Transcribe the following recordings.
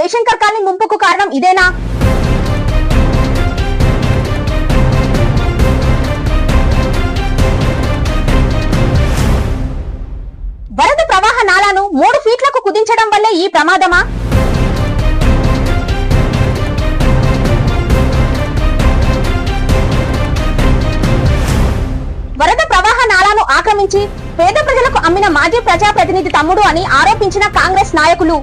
Jayashankar colony ముంపుకు కారణం ఇదేనా? వరద ప్రవాహ నాలాను మూడు ఫీట్లకు కుదించడం వల్లే ఈ ప్రమాదమా? వరద ప్రవాహ నాలాను ఆక్రమించి పేద ప్రజలకు అమ్మిన మాజీ ప్రజాప్రతినిధి తమ్ముడు అని ఆరోపించిన కాంగ్రెస్ నాయకులు.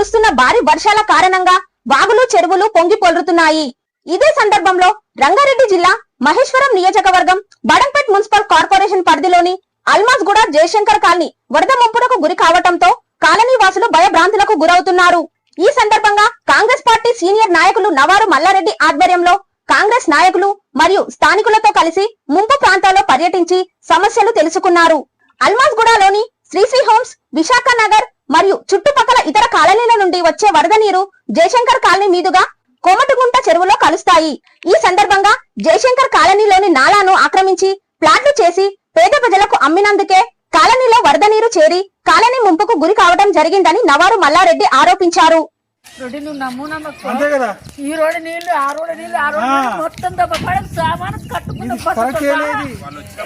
కురుస్తున్న భారీ వర్షాల కారణంగా వాగులు చెరువులు పొంగి పొర్లుతున్నాయి ఇదే సందర్భంలో రంగారెడ్డి జిల్లా మహేశ్వరం నియోజకవర్గం బడంపేట్ మున్సిపల్ కార్పొరేషన్ పరిధిలోని అల్మాజ్ గూడ జయశంకర్ కాలనీ వరద ముంపునకు గురి కావటంతో కాలనీ వాసులు భయభ్రాంతులకు గురవుతున్నారు. ఈ సందర్భంగా కాంగ్రెస్ పార్టీ సీనియర్ నాయకులు నవారు మల్లారెడ్డి ఆధ్వర్యంలో కాంగ్రెస్ నాయకులు మరియు స్థానికులతో కలిసి ముంపు ప్రాంతాల్లో పర్యటించి సమస్యలు తెలుసుకున్నారు. అల్మాజ్ గూడలోని శ్రీశ్రీ హోమ్స్ విశాఖ నగర్ మరియు చుట్టుపక్కల ఇతర కాలనీల నుండి వచ్చే వరద నీరు జయశంకర్ కాలనీ మీదుగా కోమటిగుంట చెరువులో కలుస్తాయి. ఈ సందర్భంగా జయశంకర్ కాలనీలోని నాలాను ఆక్రమించి ప్లాట్లు చేసి పేద ప్రజలకు అమ్మినందుకే కాలనీలో వరద నీరు చేరి కాలనీ ముంపుకు గురి కావడం జరిగిందని నవారు మల్లారెడ్డి ఆరోపించారు. రోడ్డు నువ్వు నమ్ము నమ్మకు. అంతే కదా? ఈ రోడ్డు నీళ్ళు ఆ రోడ్డు నీళ్ళు ఆ రోడ్డు నీళ్ళు మొత్తం సామాను కట్టుకున్న కరెక్ట్ చేయలేదు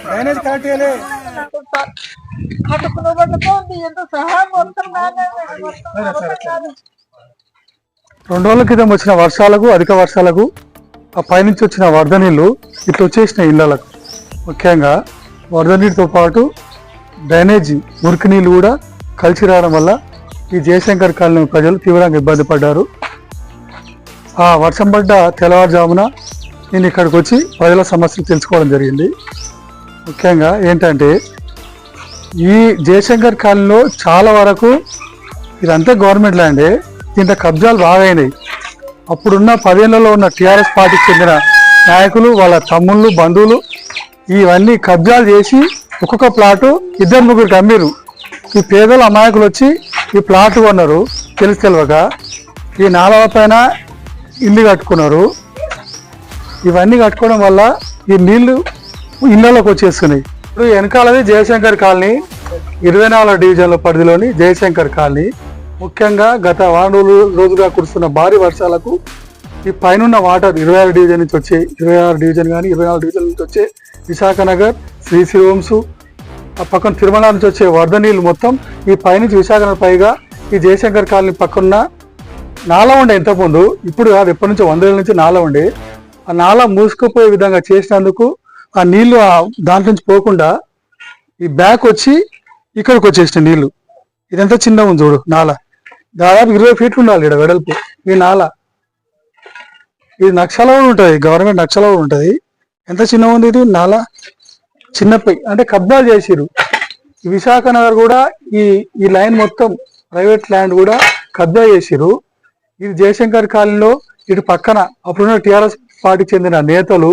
డ్రైనేజ్ కరెక్ట్ చేయలేదు కట్టుకున్న ఎంత సహాయం మొత్తం. రెండు రోజుల క్రితం వచ్చిన వర్షాలకు అధిక వర్షాలకు ఆ పైనుంచి వచ్చిన వరద నీళ్ళు ఇట్లా వచ్చేసిన ఇళ్ళకు ముఖ్యంగా వరద నీటితో పాటు డ్రైనేజీ మురికి నీళ్ళు కూడా కలిసి రావడం వల్ల ఈ జయశంకర్ కాలనీ ప్రజలు తీవ్రంగా ఇబ్బంది పడ్డారు. ఆ వర్షం పడ్డ తెల్లవారుజామున నేను ఇక్కడికి వచ్చి ప్రజల సమస్యలు తెలుసుకోవడం జరిగింది. ముఖ్యంగా ఏంటంటే ఈ జయశంకర్ కాలనీలో చాలా వరకు ఇదంతా గవర్నమెంట్ ల్యాండే దీంట్లో కబ్జాలు బాగా అయినాయి అప్పుడున్న పదేళ్ళలో ఉన్న టీఆర్ఎస్ పార్టీకి చెందిన నాయకులు వాళ్ళ తమ్ముళ్ళు బంధువులు ఇవన్నీ కబ్జాలు చేసి ఒక్కొక్క ప్లాటు ఇద్దరు ముగ్గురికి అమ్మిరు ఈ పేదల అమాయకులు వచ్చి ఈ ప్లాట్ కొన్నారు తెలిసి తెలియక ఈ నాలవ పైన ఇల్లు కట్టుకున్నారు. ఇవన్నీ కట్టుకోవడం వల్ల ఈ నీళ్ళు ఇళ్ళలోకి వచ్చేస్తున్నాయి ఇప్పుడు వెనకాలది జయశంకర్ కాలనీ ఇరవై నాలుగు డివిజన్ల పరిధిలోని జయశంకర్ కాలనీ. ముఖ్యంగా గత వారం రోజుగా కురుస్తున్న భారీ వర్షాలకు ఈ పైనున్న వాటర్ ఇరవై ఆరు డివిజన్ నుంచి వచ్చే ఇరవై ఆరు డివిజన్ కానీ ఇరవై నాలుగు డివిజన్ నుంచి వచ్చే విశాఖ నగర్ శ్రీశ్రీ హోమ్స్ పక్కన తిరుమల నుంచి వచ్చే వరద నీళ్ళు మొత్తం ఈ పైనుంచి విశాఖ పైగా ఈ జయశంకర్ కాలనీ పక్కన నాలా ఉండే ఇంతకుముందు ఇప్పుడు కాదు ఎప్పటి నుంచో వందేళ్ళ నుంచి నాలా ఉండే. ఆ నాలా మూసుకుపోయే విధంగా చేసినందుకు ఆ నీళ్ళు దాంట్లో నుంచి పోకుండా ఈ బ్యాక్ వచ్చి ఇక్కడికి వచ్చేసిన నీళ్ళు. ఇదంతా చిన్న ఉంది చూడు నాల. దాదాపు ఇరవై ఫీట్లు ఉండాలి ఇక్కడ వెడల్పు ఈ నాల. ఇది నక్షలో ఉంటుంది గవర్నమెంట్ నక్షలో ఉంటుంది. ఎంత చిన్న ఉంది ఇది? నాల? చిన్నపై అంటే కబ్జాలు చేసిరు విశాఖ నగర్ కూడా ఈ ఈ లైన్ మొత్తం ప్రైవేట్ ల్యాండ్ కూడా కబ్జా చేసిరు ఇది జయశంకర్ కాలనీలో ఇటు పక్కన అప్పుడున్న టిఆర్ఎస్ పార్టీకి చెందిన నేతలు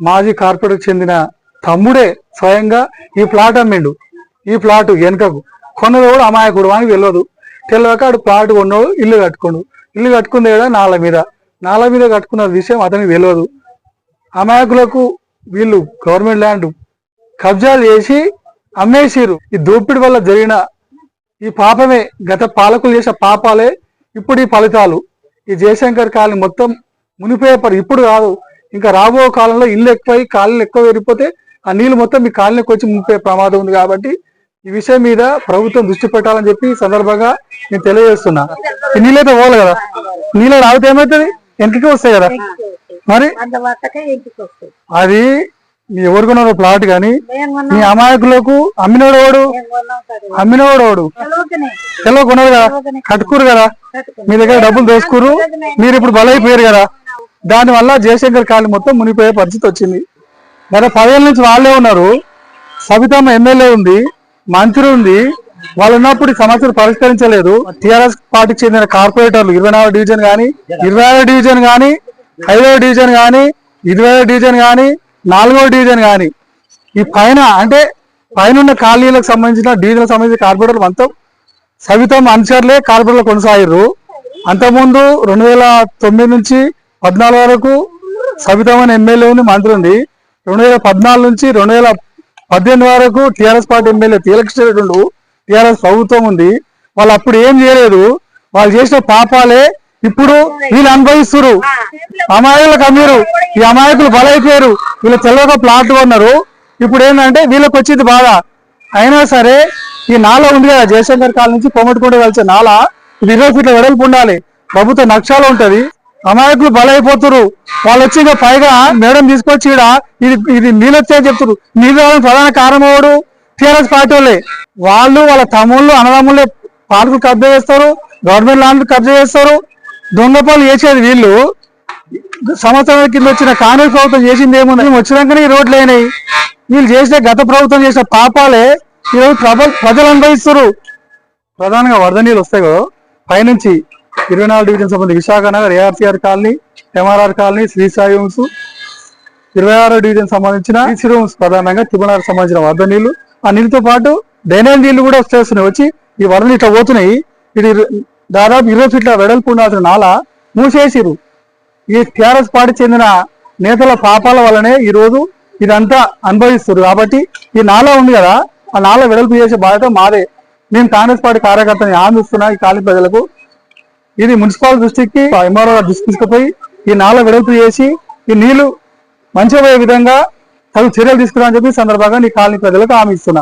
మాజీ కార్పొరేట్ చెందిన తమ్ముడే స్వయంగా ఈ ప్లాట్ అమ్మిండు. ఈ ప్లాట్ వెనుకకు. కొన్నది కూడా అమాయకుడు అని తెలియదు తెలియక ఆడు ప్లాట్ కొన్నాడు ఇల్లు కట్టుకోండు ఇల్లు కట్టుకుంది కూడా నాల మీద. నాల మీద కట్టుకున్న విషయం అతనికి తెలియదు అమాయకులకు వీళ్ళు గవర్నమెంట్ ల్యాండ్ కబ్జాలు చేసి అమ్మేసిరు ఈ దోపిడి వల్ల జరిగిన ఈ పాపమే గత పాలకులు చేసిన పాపాలే ఇప్పుడు ఈ ఫలితాలు. ఈ జయశంకర్ కాలనీ మొత్తం మునిపోయే పరి ఇప్పుడు కాదు ఇంకా రాబో కాలంలో ఇల్లు ఎక్కువై కాలనీలు ఎక్కువ పెరిగిపోతే ఆ నీళ్ళు మొత్తం మీ కాలనీకి వచ్చి మునిపోయే ప్రమాదం ఉంది కాబట్టి ఈ విషయం మీద ప్రభుత్వం దృష్టి పెట్టాలని చెప్పి సందర్భంగా నేను తెలియజేస్తున్నా. ఈ నీళ్ళైతే పోవాలి కదా. నీళ్ళు రాగితే ఏమవుతుంది? వెనకకి వస్తాయి కదా. మరి అది ఎవరు కొన్నారో ప్లాట్ కానీ మేము నీ అమాయకులకు అమ్మినోడు వాడు ఎలా కొన్నారు కదా? కట్టుకురు కదా? మీ దగ్గర డబ్బులు దోసుకురు. మీరు ఇప్పుడు బలైపోయారు కదా? దాని వల్ల జయశంకర్ కాలనీ మొత్తం మునిగిపోయే పరిస్థితి వచ్చింది. గత పదేళ్ళ నుంచి వాళ్ళే ఉన్నారు. సబితమ్మ ఎమ్మెల్యే ఉంది మంత్రి ఉంది. వాళ్ళు ఉన్నప్పుడు ఈ సమస్యలు పరిష్కరించలేదు. టిఆర్ఎస్ పార్టీకి చెందిన కార్పొరేటర్లు ఇరవై నాలుగు డివిజన్ కానీ ఇరవై ఆరు డివిజన్ కానీ ఐదో డివిజన్ కానీ ఇరవై డివిజన్ కానీ నాలుగవ డివిజన్ కానీ ఈ పైన అంటే పైన ఉన్న కాలనీలకు సంబంధించిన డివిజన్లకు సంబంధించిన కార్పొరేటర్లు మొత్తం సవితం అనుచరులే కార్పొరేటర్లు కొనసాగారు అంతకుముందు రెండు వేల తొమ్మిది నుంచి పద్నాలుగు వరకు సవితం అని ఎమ్మెల్యే ఉంది మంత్రి ఉంది రెండు వేల పద్నాలుగు నుంచి రెండు వేల పద్దెనిమిది వరకు టీఆర్ఎస్ పార్టీ ఎమ్మెల్యే తీలకృష్ణ టీఆర్ఎస్ ఉండు ప్రభుత్వం ఉంది. వాళ్ళు అప్పుడు ఏం చేయలేదు. వాళ్ళు చేసిన పాపాలే ఇప్పుడు వీళ్ళు అనుభవిస్తున్నారు అమాయకులకు అమ్మిరు ఈ అమాయకులు బలైపోయారు. వీళ్ళు తెలియక ప్లాట్ కొన్నారు. ఇప్పుడు ఏంటంటే వీళ్ళకి వచ్చింది బాధ. అయినా సరే ఈ నాల ఉంది కదా జయశంకర్ కాల నుంచి కొమ్మటికొండ కలిసే నాల. ఇది ఇరవై ఫీట్ల వెడల్పు ఉండాలి. ప్రభుత్వ నక్షాలు ఉంటది. అమాయకులు బలైపోతున్నారు వాళ్ళు వచ్చి పైగా మేడం తీసుకొచ్చి ఇది ఇది నీళ్ళు వచ్చాయని చెప్తున్నారు నీళ్ళు ప్రధాన కారణం ఎవడు? టీఆర్ఎస్ పార్టీ వాళ్ళే. వాళ్ళు వాళ్ళ తమ్ముళ్ళు అన్నదమ్ముళ్ళే పార్కులు కబ్జా చేస్తారు. గవర్నమెంట్ ల్యాండ్ కబ్జా చేస్తారు. దొంగ చేసేది వీళ్ళు. సంవత్సరాల కింద వచ్చిన కాంగ్రెస్ ప్రభుత్వం చేసింది ఏముంది? మేము వచ్చినాకనే ఈ రోడ్లు అయినాయి. వీళ్ళు చేసిన గత ప్రభుత్వం చేసిన పాపాలే ఈరోజు ప్రజలు ప్రజలు అనుభవిస్తారు ప్రధానంగా వరద నీళ్ళు వస్తాయి కదా. పైనుంచి ఇరవై నాలుగు డివిజన్ సంబంధించి Visakha Nagar ARCR colony MRR colony Sri Sai homes ఇరవై ఆరో డివిజన్ సంబంధించిన శ్రీ హోమ్స్ ప్రధానంగా తిరుమలకు సంబంధించిన వరద నీళ్ళు ఆ నీళ్ళతో పాటు డ్రైనేజ్ నీళ్ళు కూడా వచ్చేస్తున్నాయి వచ్చి ఈ వరద నీళ్ళు పోతున్నాయి. ఇది దాదాపు ఇరవై ఫీట్ల వెడల్పు ఉండాల్సిన నాల మూసేసిరు ఈ టీఆర్ఎస్ పార్టీ చెందిన నేతల పాపాల వల్లనే ఈ రోజు ఇదంతా అనుభవిస్తారు కాబట్టి ఈ నాల ఉంది కదా ఆ నాల వెడల్పు చేసే బాధ్యత మాదే. నేను కాంగ్రెస్ పార్టీ కార్యకర్తని హామీ ఈ కాలి ప్రజలకు. ఇది మున్సిపల్ దృష్టికి ఎంఆర్ఓ దృష్టి తీసుకుపోయి ఈ నాల వెడల్పు చేసి ఈ నీళ్ళు మంచిగా విధంగా తగు చర్యలు తీసుకురా అని చెప్పి సందర్భంగా నీ కాలనీ ప్రజలకు హామీ ఇస్తున్నా.